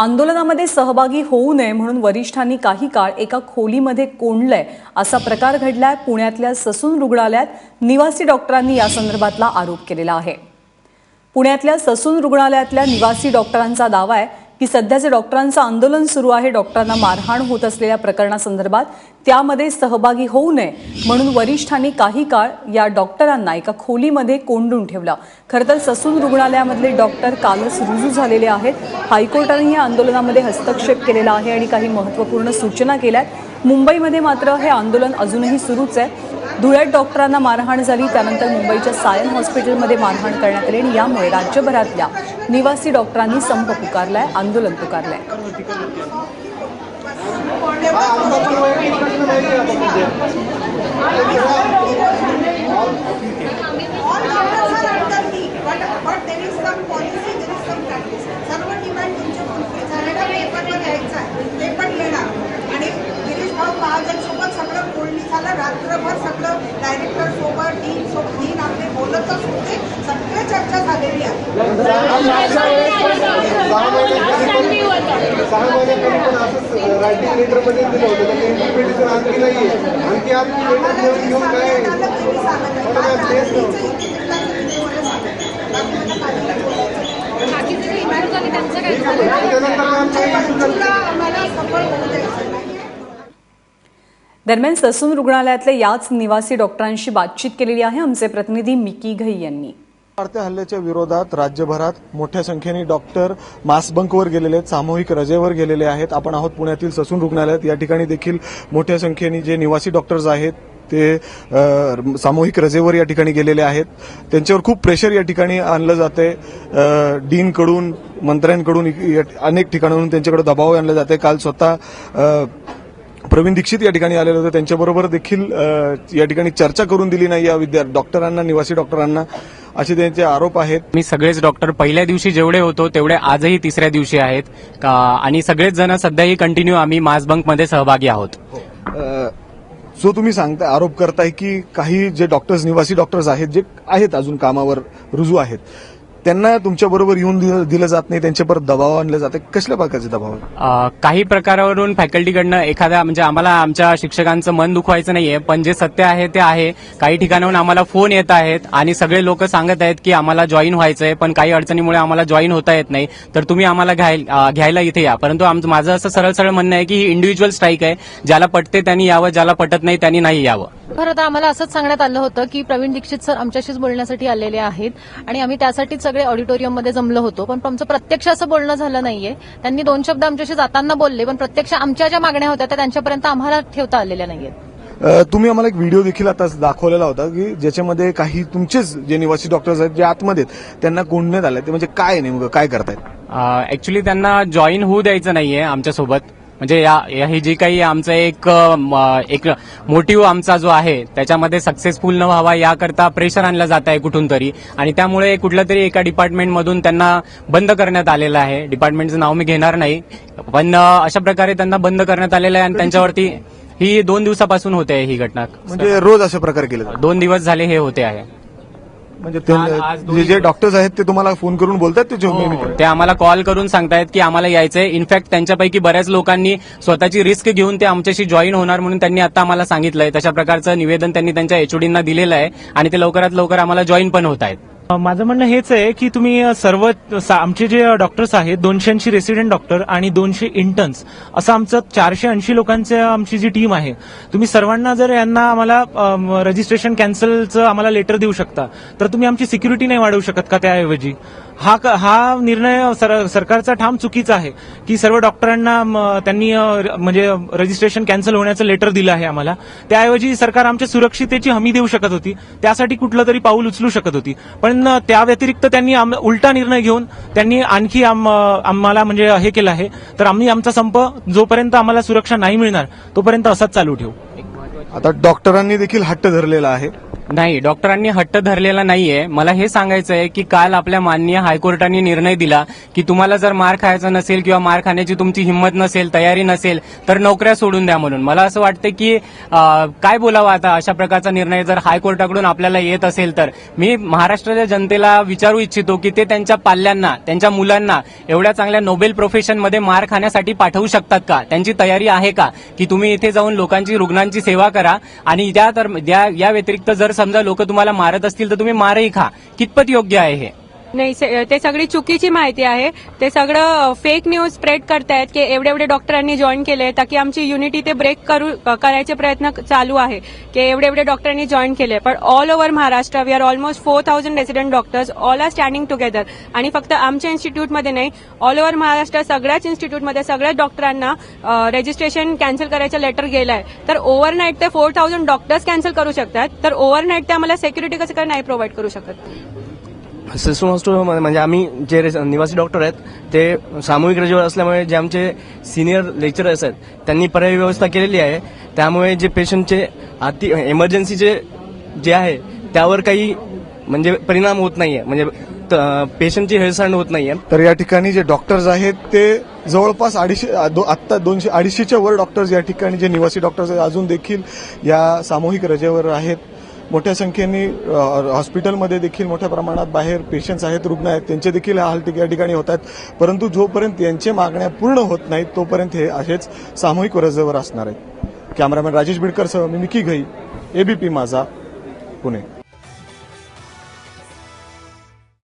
आंदोलनामध्ये सहभागी होऊ नये म्हणून वरिष्ठांनी काही काळ एका खोलीमध्ये कोंडलंय असा प्रकार घडलाय. पुण्यातल्या ससून रुग्णालयात निवासी डॉक्टरांनी या संदर्भातला आरोप केलेला आहे. पुण्यातल्या ससून रुग्णालयातल्या निवासी डॉक्टरांचा दावा आहे. की सध्याचे डॉक्टरांचं आंदोलन सुरू आहे डॉक्टरांना मारहाण होत असलेल्या प्रकरणासंदर्भात त्यामध्ये सहभागी होऊ नये म्हणून वरिष्ठांनी काही काळ या डॉक्टरांना एका खोलीमध्ये कोंडून ठेवलं. खरं तर ससून रुग्णालयामधले डॉक्टर कालच रुजू झालेले आहेत. हायकोर्टाने या आंदोलनामध्ये हस्तक्षेप केलेला आहे आणि काही महत्त्वपूर्ण सूचना केल्या आहेत मुंबईमध्ये मात्र हे आंदोलन अजूनही सुरूच आहे. धुळ्यात डॉक्टरांना मारहाण झाली त्यानंतर मुंबईच्या सायन हॉस्पिटलमध्ये मारहाण करण्यात आली आणि यामुळे राज्यभरातल्या निवासी डॉक्टरांनी संप पुकारलाय आंदोलन पुकारलंय. सहा महिन्यापूर्वी पण असंच रायटिंग लेटरमध्ये दिलं होतं त्याचं इंटरप्रिटेशन आणखी आणखी लेटर घेऊन घेऊन काय तेच नाही आहे दरम्यान ससून रुग्णालयातल्या याच निवासी डॉक्टरांशी बातचीत केलेली आहे आमचे प्रतिनिधी मिकी घई यांनी. वाढत्या हल्ल्याच्या विरोधात राज्यभरात मोठ्या संख्येने डॉक्टर मास्बंकवर गेलेले आहेत सामूहिक रजेवर गेलेले आहेत. आपण आहोत पुण्यातील ससून रुग्णालयात. या ठिकाणी देखील मोठ्या संख्येने जे निवासी डॉक्टर्स आहेत ते सामूहिक रजेवर या ठिकाणी गेलेले आहेत. त्यांच्यावर खूप प्रेशर या ठिकाणी आणलं जाते डीनकडून मंत्र्यांकडून या- अनेक ठिकाणाहून त्यांच्याकडे दबाव आणला जाते काल स्वतः प्रवीण दीक्षित या ठिकाणी आलेले होते. त्यांच्याबरोबर देखील या ठिकाणी चर्चा करून दिली नाही या विद्या डॉक्टरांना निवासी डॉक्टरांना असे त्यांचे आरोप आहेत. मी सगळेच डॉक्टर पहिल्या दिवशी जेवढे होतो तेवढे आजही तिसऱ्या दिवशी आहेत. का- आणि सगळेच जण सध्याही कंटिन्यू आम्ही मासमध्ये सहभागी आहोत. जो तुम्ही सांगताय आरोप करताय की काही जे डॉक्टर्स निवासी डॉक्टर्स आहेत जे आहेत अजून कामावर रुजू आहेत. त्यांना तुमच्याबरोबर येऊन दिलं दिलं जात नाही त्यांच्यावर दबाव आणलं जाते कसल्या प्रकारचे दबाव आहे? काही प्रकारावरून फॅकल्टीकडनं एखाद्या म्हणजे आम्हाला आमच्या शिक्षकांचं मन दुखवायचं नाहीये पण जे सत्य आहे ते आहे. काही ठिकाणाहून आम्हाला फोन येत आहेत आणि सगळे लोक सांगत आहेत की आम्हाला जॉईन व्हायचंय पण काही अडचणीमुळे आम्हाला जॉईन होता येत नाही. तर तुम्ही आम्हाला घ्यायला इथे या. परंतु आमचं माझं असं सरळ सरळ म्हणणं आहे की ही इंडिव्हिज्युअल स्ट्राईक आहे. ज्याला पटते त्यांनी यावं ज्याला पटत नाही त्यांनी नाही यावं. खरं तर आम्हाला असंच सांगण्यात आलं होतं की प्रवीण दीक्षित सर आमच्याशीच बोलण्यासाठी आलेले आहेत आणि आम्ही त्यासाठीच सगळे ऑडिटोरियममध्ये जमलो होतो पण आमचं प्रत्यक्ष असं बोलणं झालं नाहीये. त्यांनी दोन शब्द आमच्याशी जाताना बोलले पण प्रत्यक्ष आमच्या ज्या मागण्या होत्या त्या त्यांच्यापर्यंत आम्हाला ठेवता आलेल्या नाहीयेत. तुम्ही आम्हाला एक व्हिडिओ देखील आता दाखवलेला होता की ज्याच्यामध्ये काही तुमचेच जे निवासी डॉक्टर्स आहेत जे आतमध्ये आहेत त्यांना कोंडण्यात आलं ते म्हणजे काय नेमकं? काय करतायत? ऍक्च्युली त्यांना जॉईन होऊ द्यायचं नाहीये आमच्यासोबत. म्हणजे या ही जी काही आमचं एक एक मोटिव्ह आमचा जो आहे त्याच्यामध्ये सक्सेसफुल न व्हावा याकरता प्रेशर आणलं जात आहे कुठून तरी. आणि त्यामुळे कुठल्या तरी एका डिपार्टमेंटमधून त्यांना बंद करण्यात आलेलं आहे. डिपार्टमेंटचं नाव मी घेणार नाही. पण अशा प्रकारे त्यांना बंद करण्यात आलेलं आहे आणि त्यांच्यावरती ही दोन दिवसापासून होते आहे ही घटना. म्हणजे रोज अशा प्रकारे केले दोन दिवस झाले हे होते आहे. म्हणजे आज- जे- जे डॉक्टर्स आहेत ते तुम्हाला फोन करून बोलतात ते जे- हो, ते आम्हाला कॉल करून सांगतायत की आम्हाला यायचंय. इनफॅक्ट त्यांच्यापैकी बऱ्याच लोकांनी स्वतःची रिस्क घेऊन ते आमच्याशी जॉईन होणार म्हणून त्यांनी आता आम्हाला सांगितलंय. तशा प्रकारचं निवेदन त्यांनी त्यांच्या एचओडींना दिलेलं आहे आणि ते लवकरात लवकर आम्हाला जॉईन पण होत आहेत. माझं म्हणणं हेच आहे की तुम्ही सर्व आमचे जे डॉक्टर्स आहेत दोनशे ऐंशी रेसिडेंट डॉक्टर आणि दोनशे इंटर्न्स असं आमचं चारशे ऐंशी लोकांचं आमची जी टीम आहे तुम्ही सर्वांना जर यांना आम्हाला रजिस्ट्रेशन कॅन्सलचं आम्हाला लेटर देऊ शकता तर तुम्ही आमची सिक्युरिटी नाही वाढवू शकत का त्याऐवजी? हा क- हा निर्णय सर- सरकारचा ठाम चुकीचा आहे की सर्व डॉक्टरांना त्यांनी र- म्हणजे रजिस्ट्रेशन कॅन्सल होण्याचं लेटर दिलं आहे आम्हाला. त्याऐवजी सरकार आमच्या सुरक्षितेची हमी देऊ शकत होती. त्यासाठी कुठलं तरी पाऊल उचलू शकत होती. पण त्या व्यतिरिक्त त्यांनी आम- उलटा निर्णय घेऊन त्यांनी आणखी आम्हाला म्हणजे हे केलं आहे. तर आम्ही आमचा संप जोपर्यंत आम्हाला सुरक्षा नाही मिळणार तोपर्यंत असाच चालू ठेवू. आता डॉक्टरांनी देखील हट्ट धरलेला आहे. नाही डॉक्टरांनी हट्ट धरलेला नाहीये. मला हे सांगायचं आहे की काल आपल्या माननीय हायकोर्टाने निर्णय दिला की तुम्हाला जर मार खायचा नसेल किंवा मार खाण्याची तुमची हिंमत नसेल तयारी नसेल तर नोकऱ्या सोडून द्या म्हणून. मला असं वाटतं की काय बोलावं आता अशा प्रकारचा निर्णय जर हायकोर्टाकडून आपल्याला येत असेल तर? मी महाराष्ट्राच्या जनतेला विचारू इच्छितो की ते त्यांच्या पाल्यांना त्यांच्या मुलांना एवढ्या चांगल्या नोबेल प्रोफेशनमध्ये मार खाण्यासाठी पाठवू शकतात का? त्यांची तयारी आहे का? की तुम्ही इथे जाऊन लोकांची रुग्णांची सेवा करा आणि त्या तर या व्यतिरिक्त जर समजा लोक तुम्हाला मारत असतील तर तुम्ही मारही खा. कितपत योग्य आहे हे? नाही ते सगळी चुकीची माहिती आहे. ते सगळं फेक न्यूज स्प्रेड करतायत की एवढे एवढे डॉक्टरांनी जॉईन केले ताकी आमची युनिटी ते ब्रेक करू करायचे प्रयत्न चालू आहे की एवढे एवढे डॉक्टरांनी जॉईन केले. पण all over Maharashtra we are almost four thousand resident doctors all are standing together आणि फक्त आमच्या इन्स्टिट्यूटमध्ये नाही ऑल ओव्हर महाराष्ट्र सगळ्याच इन्स्टिट्यूटमध्ये सगळ्याच डॉक्टरांना रजिस्ट्रेशन कॅन्सल करायचं लेटर गेलंय. तर ओव्हरनाईट ते फोर थाउजंड डॉक्टर्स कॅन्सल करू शकतात. तर ओव्हरनाईट ते आम्हाला सेक्युरिटी कसं काय नाही प्रोव्हाइड करू शकत? ससून हॉस्पिटल म्हणजे आम्ही जे निवासी डॉक्टर आहेत ते सामूहिक रजेवर असल्यामुळे जे आमचे सिनियर लेक्चरर्स आहेत त्यांनी पर्यायी व्यवस्था केलेली आहे. त्यामुळे जे पेशंटचे अति इमर्जन्सीचे जे आहे त्यावर काही म्हणजे परिणाम होत नाहीये. म्हणजे पेशंटची हेळसांड होत नाहीये. तर या ठिकाणी जे डॉक्टर्स आहेत ते जवळपास अडीचशे आत्ता दोनशे अडीचशेच्या वर डॉक्टर्स या ठिकाणी जे निवासी डॉक्टर्स आहेत अजून देखील या सामूहिक रजेवर आहेत. मोठ्या संख्येने हॉस्पिटलमध्ये देखील मोठ्या प्रमाणात बाहेर पेशंट्स आहेत रुग्ण आहेत. त्यांचे देखील हाल या ठिकाणी होत आहेत. परंतु जोपर्यंत यांच्या मागण्या पूर्ण होत नाहीत तोपर्यंत हे असेच सामूहिक रजेवर असणार आहेत. कॅमेरामॅन राजेश बिडकरसह मी मिकी घई एबीपी माझा पुणे.